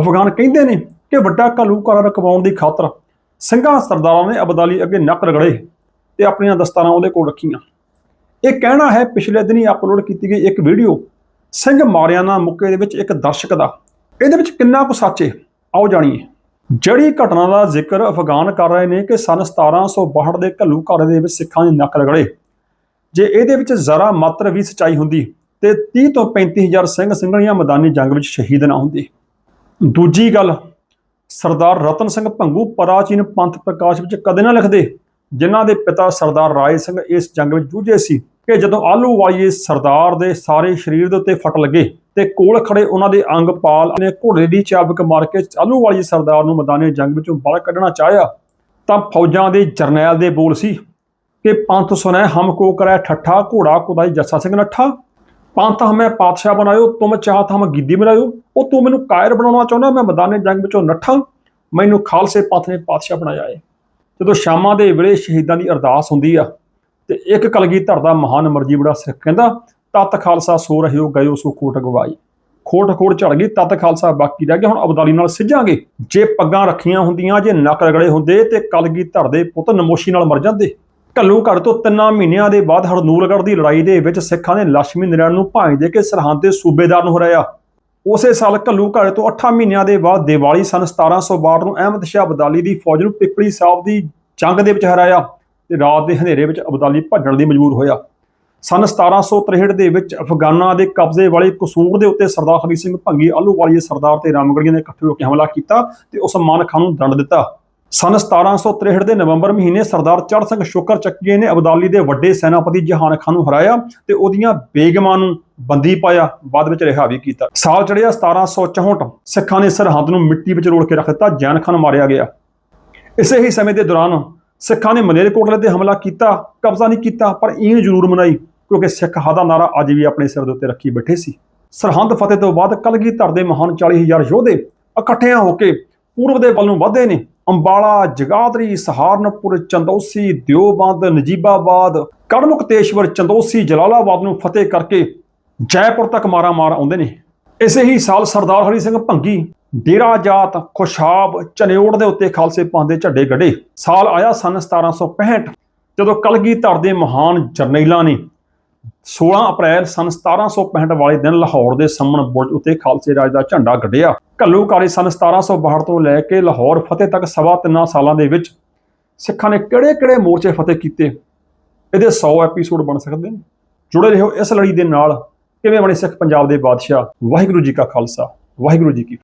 ਅਫਗਾਨ ਕਹਿੰਦੇ ਨੇ ਕਿ ਵੱਡਾ ਘੱਲੂਘਾਰਾ ਰਕਵਾਉਣ ਦੀ ਖਾਤਰ ਸਿੰਘਾਂ ਸਰਦਾਰਾਂ ਨੇ ਅਬਦਾਲੀ ਅੱਗੇ ਨੱਕ ਰਗੜੇ ਤੇ ਆਪਣੀਆਂ ਦਸਤਾਰਾਂ ਉਹਦੇ ਕੋਲ ਰੱਖੀਆਂ। ਇਹ ਕਹਿਣਾ ਹੈ, ਪਿਛਲੇ ਦਿਨੀ ਅਪਲੋਡ ਕੀਤੀ ਗਈ ਇੱਕ ਵੀਡੀਓ ਸਿੰਘ ਮਾਰਿਆਨਾ ਮੁੱਕੇ ਦੇ ਵਿੱਚ ਇੱਕ ਦਰਸ਼ਕ ਦਾ। ਇਹਦੇ ਵਿੱਚ ਕਿੰਨਾ ਕੁ ਸੱਚ ਹੈ? ਆਓ ਜਾਣੀਏ। ਜਿਹੜੀ ਘਟਨਾ ਦਾ ਜ਼ਿਕਰ ਅਫਗਾਨ ਕਰ ਰਹੇ ਨੇ ਕਿ ਸਨ 1762 ਦੇ ਘੱਲੂਘਾਰੇ ਦੇ ਵਿੱਚ ਸਿੱਖਾਂ ਦੀ ਨੱਕ ਰਗੜੇ। ਜੇ ਇਹਦੇ ਵਿੱਚ ਜ਼ਰਾ ਮਾਤਰ ਵੀ ਸਚਾਈ ਹੁੰਦੀ ਤੇ 30 ਤੋਂ 35000 ਸਿੰਘ ਸਿੰਘਣੀਆਂ ਮੈਦਾਨੀ ਜੰਗ ਵਿੱਚ ਸ਼ਹੀਦ ਨਾ ਹੁੰਦੇ। ਦੂਜੀ ਗੱਲ, ਸਰਦਾਰ ਰਤਨ ਸਿੰਘ ਭੰਗੂ ਪ੍ਰਾਚੀਨ ਪੰਥ ਪ੍ਰਕਾਸ਼ ਵਿੱਚ ਕਦੇ ਨਾ ਲਿਖਦੇ, ਜਿਨ੍ਹਾਂ ਦੇ ਪਿਤਾ ਸਰਦਾਰ ਰਾਏ ਸਿੰਘ ਇਸ ਜੰਗ ਵਿੱਚ ਜੂਝੇ ਸੀ ਕਿ ਜਦੋਂ ਆਲੂ ਵਾਈਏ ਸਰਦਾਰ ਦੇ ਸਾਰੇ ਸਰੀਰ ਦੇ ਉੱਤੇ ਫਟ ਲੱਗੇ ਤੇ ਕੋਲ ਖੜੇ ਉਹਨਾਂ ਦੇ ਅੰਗ ਪਾਲ ਨੇ ਘੋੜੇ ਦੀ ਚਾਬਕ ਮਾਰ ਕੇ ਆਲੂ ਵਾਲੀ ਸਰਦਾਰ ਨੂੰ ਮੈਦਾਨੀ ਜੰਗ ਵਿੱਚੋਂ ਬਾਹਰ ਕੱਢਣਾ ਚਾਹਿਆ, ਤਾਂ ਫੌਜਾਂ ਦੇ ਜਰਨੈਲ ਦੇ ਬੋਲ ਸੀ ਕਿ ਪੰਥ ਸੁਣੈ ਹਮ ਕੋ ਕਰੈ ਠੱਠਾ, ਘੋੜਾ ਕੁਦਾਈ ਜੱਸਾ ਸਿੰਘ ਨੱਠਾ। ਪੰਥ ਹਮੇ ਪਾਤਸ਼ਾਹ ਬਣਾਇਓ ਤੁਮ ਚਾਹਤ ਹਮ ਗਿੱਦੀ ਬਣਾਇਓ, ਉਹ ਤੂੰ ਮੈਨੂੰ ਕਾਇਰ ਬਣਾਉਣਾ ਚਾਹੁੰਦਾ, ਮੈਂ ਮੈਦਾਨੇ ਜੰਗ ਵਿੱਚੋਂ ਨੱਠਾਂ, ਮੈਨੂੰ ਖਾਲਸੇ ਪੰਥ ਨੇ ਪਾਤਸ਼ਾਹ ਬਣਾਇਆ ਏ। ਜਦੋਂ ਸ਼ਾਮਾਂ ਦੇ ਵੇਲੇ ਸ਼ਹੀਦਾਂ ਦੀ ਅਰਦਾਸ ਹੁੰਦੀ ਆ, ਤੇ ਇੱਕ ਕਲਗੀਧਰ ਦਾ ਮਹਾਨ ਮਰਜ਼ੀ ਬੜਾ ਸਿੱਖ ਕਹਿੰਦਾ, ਤਤ ਖਾਲਸਾ ਸੋ ਰਹਿਓ, ਗਇਓ ਸੋ ਖੋਟ ਗਵਾਈ। ਖੋਟ ਖੋੜ ਝੜ ਗਈ, ਤਤ ਖਾਲਸਾ ਬਾਕੀ ਰਹਿ ਗਿਆ, ਹੁਣ ਅਬਦਾਲੀ ਨਾਲ ਸਿੱਝਾਂਗੇ। ਜੇ ਪੱਗਾਂ ਰੱਖੀਆਂ ਹੁੰਦੀਆਂ, ਜੇ ਨੱਕ ਰਗੜੇ ਹੁੰਦੇ, ਤੇ ਕਲਗੀਧਰ ਦੇ ਪੁੱਤ ਨਮੋਸ਼ੀ ਨਾਲ ਮਰ ਜਾਂਦੇ। ਘੱਲੂ ਘਰ ਤੋਂ ਤਿੰਨਾਂ ਮਹੀਨਿਆਂ ਦੇ ਬਾਅਦ ਹਰਨੂਲਗੜ੍ਹ ਦੀ ਲੜਾਈ ਦੇ ਵਿੱਚ ਸਿੱਖਾਂ ਨੇ ਲక్ష్ਮੀ ਨਾਰਾਇਣ ਨੂੰ ਭਾਂਜ ਦੇ ਕੇ ਸਰਹੰਦ ਦੇ ਸੂਬੇਦਾਰ ਨੂੰ ਹਰਾਇਆ। ਉਸੇ ਸਾਲ ਘੱਲੂ ਘਰ ਤੋਂ 8 ਮਹੀਨਿਆਂ ਦੇ ਬਾਅਦ ਦੀਵਾਲੀ ਸਨ 1762 ਨੂੰ ਅਹਿਮਦ ਸ਼ਾਹ ਅਬਦਾਲੀ ਦੀ ਫੌਜ ਨੂੰ ਪਿਪਲੀ ਸਾਹਿਬ ਦੀ ਜੰਗ ਦੇ ਵਿੱਚ ਹਰਾਇਆ ਤੇ ਰਾਤ ਦੇ ਹਨੇਰੇ ਵਿੱਚ ਅਬਦਾਲੀ ਭੱਜਣ ਦੀ ਮਜਬੂਰ ਹੋਇਆ। ਸਨ 1763 ਦੇ ਵਿੱਚ ਅਫਗਾਨਾਂ ਦੇ ਕਬਜ਼ੇ ਵਾਲੇ ਕਸੂਰ ਦੇ ਉੱਤੇ ਸਰਦਾਰ ਹਰੀ ਸਿੰਘ ਭੰਗੀ ਆਲੂਵਾਲੀਏ ਸਰਦਾਰ ਤੇ ਰਾਮਗੜੀਆਂ ਨੇ ਇਕੱਠੇ ਹੋ ਕੇ ਹਮਲਾ ਕੀਤਾ ਤੇ ਉਸਮਾਨ ਖਾਨ ਨੂੰ ਦੰਡ ਦਿੱਤਾ। ਸਨ 1763 ਦੇ ਨਵੰਬਰ ਮਹੀਨੇ ਸਰਦਾਰ ਚੜ੍ਹ ਸਿੰਘ ਸ਼ੁਕਰ ਚੱਕੀਏ ਨੇ ਅਬਦਾਲੀ ਦੇ ਵੱਡੇ ਸੈਨਾਪਤੀ ਜਹਾਨ ਖਾਨ ਨੂੰ ਹਰਾਇਆ ਤੇ ਉਹਦੀਆਂ ਬੇਗਮਾਂ ਨੂੰ ਬੰਦੀ ਪਾਇਆ, ਬਾਅਦ ਵਿੱਚ ਰਿਹਾ ਵੀ ਕੀਤਾ। ਸਾਲ ਚੜਿਆ 1764 ਸਿੱਖਾਂ ਨੇ ਸਰਹੰਦ ਨੂੰ ਮਿੱਟੀ ਵਿੱਚ ਰੋਲ ਕੇ ਰੱਖ ਦਿੱਤਾ, ਜੈਨ ਖਾਨ ਮਾਰਿਆ ਗਿਆ। ਇਸੇ ਹੀ ਸਮੇਂ ਦੇ ਦੌਰਾਨ ਸਿੱਖਾਂ ਨੇ ਮਲੇਰਕੋਟਲੇ ਤੇ ਹਮਲਾ ਕੀਤਾ, ਕਬਜ਼ਾ ਨਹੀਂ ਕੀਤਾ, ਪਰ ਇਹ ਜ਼ਰੂਰ ਮਨਾਈ, ਕਿਉਂਕਿ ਸਿੱਖ ਹਾ ਦਾ ਨਾਰਾ ਅੱਜ ਵੀ ਆਪਣੇ ਸਿਰ ਦੇ ਉੱਤੇ ਰੱਖੀ ਬੈਠੇ ਸੀ। ਸਰਹੰਦ ਫਤਿਹ ਤੋਂ ਬਾਅਦ ਕਲਗੀਧਰ ਦੇ ਮਹਾਨ 40000 ਯੋਧੇ ਇਕੱਠਿਆਂ ਹੋ ਕੇ ਪੂਰਬ ਦੇ ਵੱਲ ਨੂੰ ਵਧੇ ਨੇ। ਅੰਬਾਲਾ, ਜਗਾਦਰੀ, ਸਹਾਰਨਪੁਰ, ਚੰਦੌਸੀ, ਦਿਓਬੰਦ, ਨਜੀਬਾਬਾਦ ਕੜਮੁਕਤੇਸ਼ਵਰ ਚੰਦੌਸੀ, ਜਲਾਲਾਬਾਦ ਨੂੰ ਫਤਿਹ ਕਰਕੇ ਜੈਪੁਰ ਤੱਕ ਮਾਰਾ ਮਾਰ ਆਉਂਦੇ ਨੇ। ਇਸੇ ਹੀ ਸਾਲ ਸਰਦਾਰ ਹਰੀ ਸਿੰਘ ਭੰਗੀ, ਡੇਰਾ ਜਾਤ ਖੁਸ਼ਾਬ ਚਨਿਓੜ ਦੇ ਉੱਤੇ ਖਾਲਸੇ ਪੰਥ ਦੇ ਝੱਡੇ ਗੱਡੇ ਸਾਲ ਆਇਆ ਸਨ 1765 ਜਦੋਂ ਕਲਗੀਧਰ ਦੇ ਮਹਾਨ ਜਰਨੈਲਾਂ ਨੇ 16 ਅਪ੍ਰੈਲ ਸਨ 1765 ਵਾਲੇ ਦਿਨ ਲਾਹੌਰ ਦੇ ਸਾਹਮਣ ਬੁਰਜ ਉੱਤੇ ਖਾਲਸੇ ਰਾਜ ਦਾ ਝੰਡਾ ਗੱਡਿਆ। ਘੱਲੂਘਾਰੇ ਸਨ 1762 ਤੋਂ ਲੈ ਕੇ ਲਾਹੌਰ ਫਤਿਹ ਤੱਕ ਸਵਾ ਤਿੰਨਾਂ ਸਾਲਾਂ ਦੇ ਵਿੱਚ ਸਿੱਖਾਂ ਨੇ ਕਿਹੜੇ-ਕਿਹੜੇ ਮੋਰਚੇ ਫਤਿਹ ਕੀਤੇ? ਇਹਦੇ 100 ਐਪੀਸੋਡ ਬਣ ਸਕਦੇ ਨੇ। ਜੁੜੇ ਰਹੋ ਇਸ ਲੜੀ ਦੇ ਨਾਲ। ਕਿਵੇਂ ਬਣੇ ਸਿੱਖ ਪੰਜਾਬ ਦੇ ਬਾਦਸ਼ਾਹ? ਵਾਹਿਗੁਰੂ ਜੀ ਕਾ ਖਾਲਸਾ। ਵਾਹਿਗੁਰੂ ਜੀ ਕੀ